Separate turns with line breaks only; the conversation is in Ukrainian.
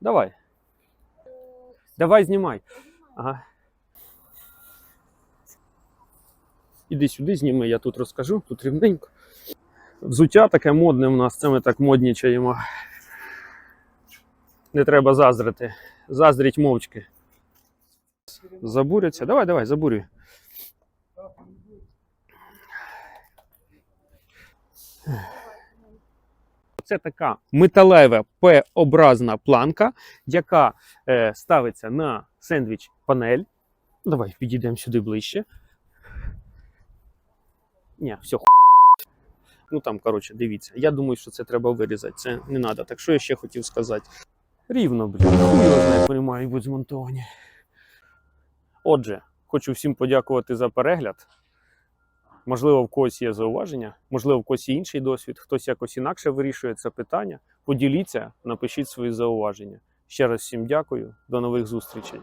Давай. Давай знімай. Ага. Іди сюди, зніми, я тут розкажу, тут рівненько. Взуття таке модне у нас, це ми так моднічаємо. Не треба заздрити. Заздріть мовчки. Забуряться. Давай, давай, забурюй. Це така металева П-образна планка, яка е, ставиться на сендвіч панель. Давай підійдемо сюди ближче. Ні, все, ху... Ну там, коротше, дивіться. Я думаю, що це треба вирізати. Це не треба. Так що я ще хотів сказати? Рівно, блін. Його мають бути змонтовані. Отже, хочу всім подякувати за перегляд. Можливо, в когось є зауваження, можливо, в когось є інший досвід, хтось якось інакше вирішує це питання. Поділіться, напишіть свої зауваження. Ще раз всім дякую, до нових зустрічей.